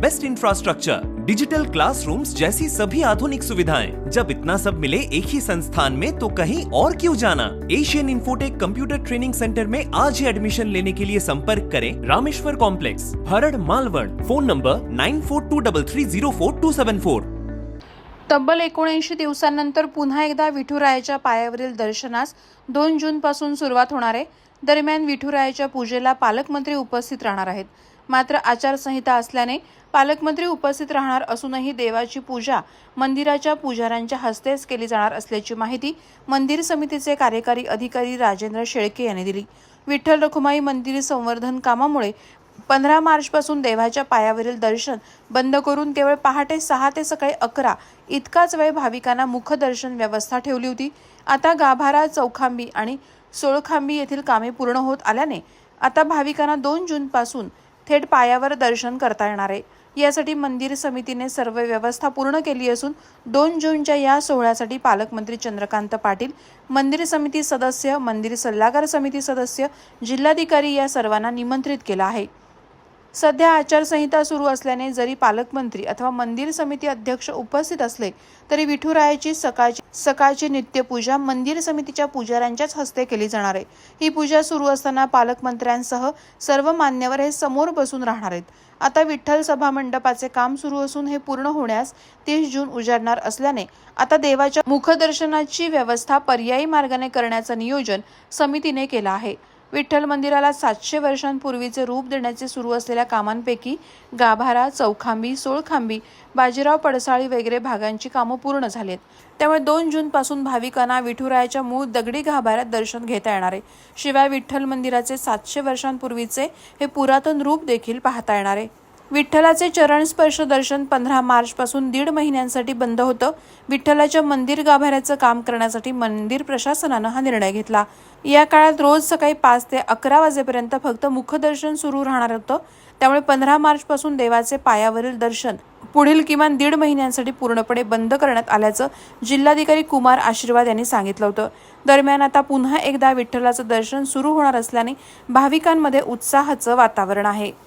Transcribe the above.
best infrastructure digital classrooms जैसी सभी आधुनिक सुविधाएं। जब इतना सब मिले एक ही संस्थान में तो कहीं और क्यों जाना? Asian Infotech computer training centre में आज ही एडमिशन लेने के लिए संपर्क करें Rameshwar complex Bharad Malvan. Phone number nine four two double three zero four two seven four तब्बल एकोणऐंशी दिवसांनंतर पुन्हा एकदा विठुरायाच्या पायावरील दर्शनास दोन जूनपासून सुरुवात होणार आहे. दरम्यान विठुरायाच्या पूजेला पालकमंत्री उपस्थित राहणार आहेत. मात्र आचारसंहिता असल्याने पालकमंत्री उपस्थित राहणार असूनही देवाची पूजा मंदिराच्या पुजाऱ्यांच्या हस्तेच केली जाणार असल्याची माहिती मंदिर समितीचे कार्यकारी अधिकारी राजेंद्र शेळके यांनी दिली. विठ्ठल रखुमाई मंदिर संवर्धन कामामुळे पंधरा मार्चपासून देवाच्या पायावरील दर्शन बंद करून केवळ पहाटे सहा ते सकाळी अकरा इतकाच वेळ भाविकांना मुखदर्शन व्यवस्था ठेवली होती. आता गाभारा चौखांबी आणि सोळखांबी येथील कामे पूर्ण होत आल्याने आता भाविकांना दोन जूनपासून थेट पायावर दर्शन करता येणार आहे. यासाठी मंदिर समितीने सर्व व्यवस्था पूर्ण केली असून दोन जूनच्या या सोहळ्यासाठी पालकमंत्री चंद्रकांत पाटील मंदिर समिती सदस्य मंदिर सल्लागार समिती सदस्य जिल्हाधिकारी या सर्वांना निमंत्रित केलं आहे. सध्या आचारसंहिता सुरू असल्याने जरी पालकमंत्री अथवा मंदिर समिती अध्यक्ष उपस्थित असले तरी विठुरायाची सकाळची सकाळची नित्यपूजा मंदिर समितीच्या पुजाऱ्यांच्याच हस्ते केली जाणार आहे. ही पूजा सुरू असताना पालकमंत्र्यांसह सर्व मान्यवर हे समोर बसून राहणार आहेत. आता विठ्ठल सभा मंडपाचे काम सुरू असून हे पूर्ण होण्यास तीस जून उजाडणार असल्याने आता देवाच्या मुखदर्शनाची व्यवस्था पर्यायी मार्गाने करण्याचं नियोजन समितीने केलं आहे. विठ्ठल मंदिराला सातशे वर्षांपूर्वीचे रूप देण्याचे सुरू असलेल्या कामांपैकी गाभारा चौखांबी सोळखांबी बाजीराव पडसाळी वगैरे भागांची कामं पूर्ण झालीत. त्यामुळे दोन जूनपासून भाविकांना विठुरायाच्या मूळ दगडी गाभाऱ्यात दर्शन घेता येणार आहे. शिवाय विठ्ठल मंदिराचे सातशे वर्षांपूर्वीचे हे पुरातन रूप देखील पाहता येणार आहे. विठ्ठलाचे चरण स्पर्श दर्शन पंधरा मार्चपासून दीड महिन्यांसाठी बंद होतं. विठ्ठलाच्या मंदिर गाभाऱ्याचं काम करण्यासाठी मंदिर प्रशासनानं हा निर्णय घेतला. या काळात रोज सकाळी पाच ते अकरा वाजेपर्यंत फक्त मुखदर्शन सुरू राहणार होतं. त्यामुळे पंधरा मार्चपासून देवाचे पायावरील दर्शन पुढील किमान दीड महिन्यांसाठी पूर्णपणे बंद करण्यात आल्याचं जिल्हाधिकारी कुमार आशीर्वाद यांनी सांगितलं होतं. दरम्यान आता पुन्हा एकदा विठ्ठलाचं दर्शन सुरू होणार असल्याने भाविकांमध्ये उत्साहाचं वातावरण आहे.